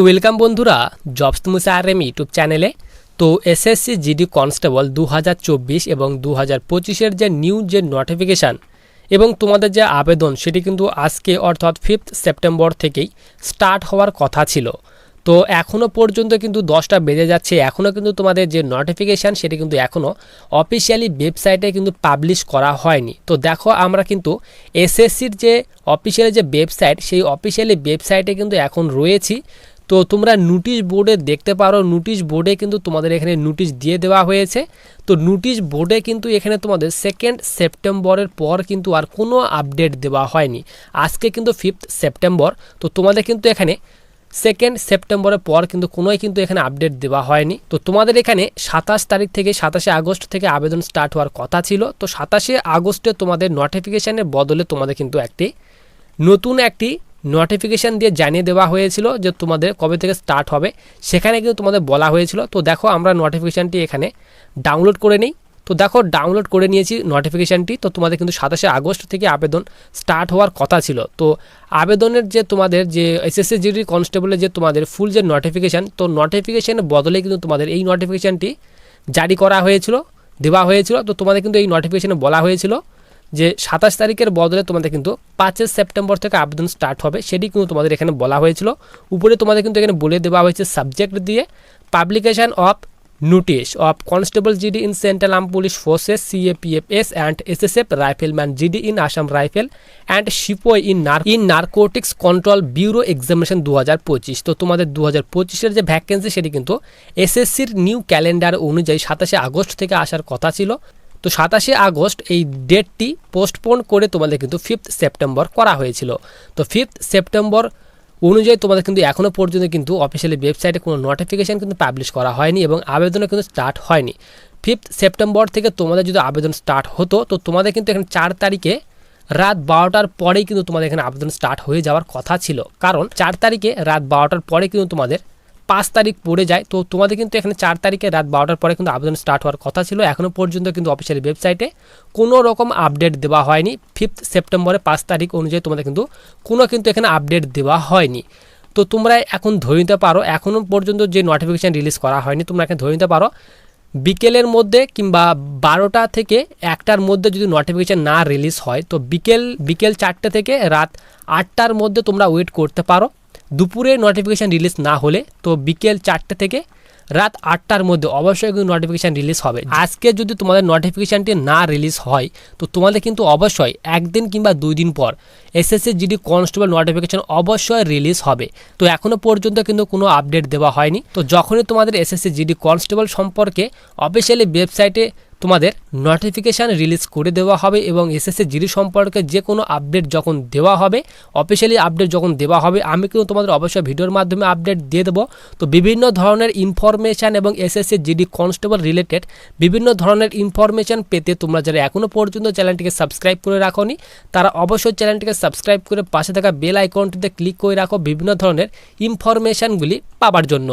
তো ওয়েলকাম বন্ধুরা jobs Musa R M YouTube চ্যানেলে। তো এসএসসি জিডি কনস্টেবল দু হাজার চব্বিশ এবং দু হাজার পঁচিশের যে নিউ যে নোটিফিকেশান এবং তোমাদের যে আবেদন, সেটি কিন্তু আজকে অর্থাৎ ফিফথ সেপ্টেম্বর থেকেই স্টার্ট হওয়ার কথা ছিল। তো এখনও পর্যন্ত কিন্তু দশটা বেজে যাচ্ছে এখনও কিন্তু তোমাদের যে নোটিফিকেশান সেটি কিন্তু এখনও অফিসিয়ালি ওয়েবসাইটে কিন্তু পাবলিশ করা হয়নি। তো দেখো, আমরা কিন্তু এসএসসির যে অফিসিয়ালি যে ওয়েবসাইট সেই অফিসিয়ালি ওয়েবসাইটে কিন্তু এখন রয়েছি। তো তোমরা নোটিশ বোর্ডে দেখতে পারো নোটিশ বোর্ডে কিন্তু তোমাদের এখানে নোটিশ দিয়ে দেওয়া হয়েছে। তো নোটিশ বোর্ডে কিন্তু এখানে তোমাদের সেকেন্ড সেপ্টেম্বরের পর কিন্তু আর কোনো আপডেট দেওয়া হয়নি। আজকে কিন্তু ফিফথ সেপ্টেম্বর তো তোমাদের কিন্তু এখানে সেকেন্ড সেপ্টেম্বরের পর কিন্তু কোনোই কিন্তু এখানে আপডেট দেওয়া হয়নি। তো তোমাদের এখানে সাতাশ তারিখ থেকে সাতাশে আগস্ট থেকে আবেদন স্টার্ট হওয়ার কথা ছিল। তো সাতাশে আগস্টে তোমাদের নোটিফিকেশানের বদলে তোমাদের কিন্তু একটি নতুন একটি নোটিফিকেশান দিয়ে জানিয়ে দেওয়া হয়েছিল যে তোমাদের কবে থেকে স্টার্ট হবে। সেখানে কিন্তু তোমাদের বলা হয়েছিল, তো দেখো আমরা নোটিফিকেশানটি এখানে ডাউনলোড করে নিই। তো দেখো ডাউনলোড করে নিয়েছি নোটিফিকেশানটি তো তোমাদের কিন্তু সাতাশে আগস্ট থেকে আবেদন স্টার্ট হওয়ার কথা ছিল। তো আবেদনের যে তোমাদের যে এসএসসি জিডি কনস্টেবলের যে তোমাদের ফুল যে নোটিফিকেশান তো নোটিফিকেশানের বদলে কিন্তু তোমাদের এই নোটিফিকেশানটি জারি করা হয়েছিল, দেওয়া হয়েছিল। তো তোমাদের কিন্তু এই নোটিফিকেশানে বলা হয়েছিল যে সাতাশ তারিখের বদলে তোমাদের কিন্তু পাঁচই সেপ্টেম্বর থেকে আবেদন স্টার্ট হবে, সেটি কিন্তু তোমাদের এখানে বলা হয়েছিল। উপরে তোমাদের কিন্তু এখানে বলে দেওয়া হয়েছে সাবজেক্ট দিয়ে publication of notice of constable GD in central arm police forces CAPFS and SSF rifleman GD in Assam rifle and sepoy in নার in narcotics control bureau examination দু হাজার পঁচিশ। তো তোমাদের দু হাজার পঁচিশের যে ভ্যাকেন্সি সেটি কিন্তু এসএসসির নিউ ক্যালেন্ডার অনুযায়ী সাতাশে আগস্ট থেকে আসার কথা ছিল। তো সাতাশে আগস্ট এই ডেটটি পোস্টপোন করে তোমাদের কিন্তু ফিফথ সেপ্টেম্বর করা হয়েছিল। তো ফিফথ সেপ্টেম্বর অনুযায়ী তোমাদের কিন্তু এখনও পর্যন্ত কিন্তু অফিসিয়ালি ওয়েবসাইটে কোনো নোটিফিকেশান কিন্তু পাবলিশ করা হয়নি এবং আবেদনও কিন্তু স্টার্ট হয়নি। ফিফথ সেপ্টেম্বর থেকে তোমাদের যদি আবেদন স্টার্ট হতো, তো তোমাদের কিন্তু এখানে চার তারিখে রাত বারোটার পরেই কিন্তু তোমাদের এখানে আবেদন স্টার্ট হয়ে যাওয়ার কথা ছিল। কারণ চার তারিখে রাত বারোটার পরে কিন্তু তোমাদের পাঁচ তারিখ পড়ে যায়। তো তোমাদের কিন্তু এখানে চার তারিখে রাত বারোটার পরে কিন্তু আবেদন স্টার্ট হওয়ার কথা ছিল। এখনও পর্যন্ত কিন্তু অফিসিয়ালি ওয়েবসাইটে কোনো রকম আপডেট দেওয়া হয়নি। ফিফথ সেপ্টেম্বরে পাঁচ তারিখ অনুযায়ী তোমাদের কিন্তু কোনো কিন্তু এখানে আপডেট দেওয়া হয়নি। তো তোমরা এখন ধরে নিতে পারো এখনও পর্যন্ত যে নোটিফিকেশান রিলিজ করা হয়নি, তোমরা এখানে ধরে নিতে পারো, বিকেলের মধ্যে কিংবা বারোটা থেকে একটার মধ্যে যদি নোটিফিকেশান না রিলিজ হয়, তো বিকেল বিকেল চারটে থেকে রাত আটটার মধ্যে তোমরা ওয়েট করতে পারো। দুপুরে নোটিফিকেশান রিলিজ না হলে তো বিকেল চারটে থেকে রাত আটটার মধ্যে অবশ্যই কিন্তু নোটিফিকেশান রিলিজ হবে। আজকে যদি তোমাদের নোটিফিকেশানটি না রিলিজ হয়, তো তোমাদের কিন্তু অবশ্যই একদিন কিংবা দুই দিন পর এসএসসি জিডি কনস্টেবল নোটিফিকেশান অবশ্যই রিলিজ হবে। তো এখনও পর্যন্ত কিন্তু কোনো আপডেট দেওয়া হয়নি। তো যখনই তোমাদের এসএসসি জিডি কনস্টেবল সম্পর্কে অফিসিয়ালি ওয়েবসাইটে তোমাদের নোটিফিকেশান রিলিজ করে দেওয়া হবে এবং এসএসসি জিডি সম্পর্কে যে কোনো আপডেট যখন দেওয়া হবে অফিসিয়ালি আপডেট যখন দেওয়া হবে, আমি কিন্তু তোমাদের অবশ্যই ভিডিওর মাধ্যমে আপডেট দিয়ে দেবো। তো বিভিন্ন ধরনের ইনফরমেশান এবং এসএসসি জিডি কনস্টেবল রিলেটেড বিভিন্ন ধরনের ইনফরমেশান পেতে তোমরা যারা এখনও পর্যন্ত চ্যানেলটিকে সাবস্ক্রাইব করে রাখোনি, তারা অবশ্যই চ্যানেলটিকে সাবস্ক্রাইব করে পাশে থাকা বেল আইকনটিতে ক্লিক করে রাখো বিভিন্ন ধরনের ইনফরমেশানগুলি পাবার জন্য।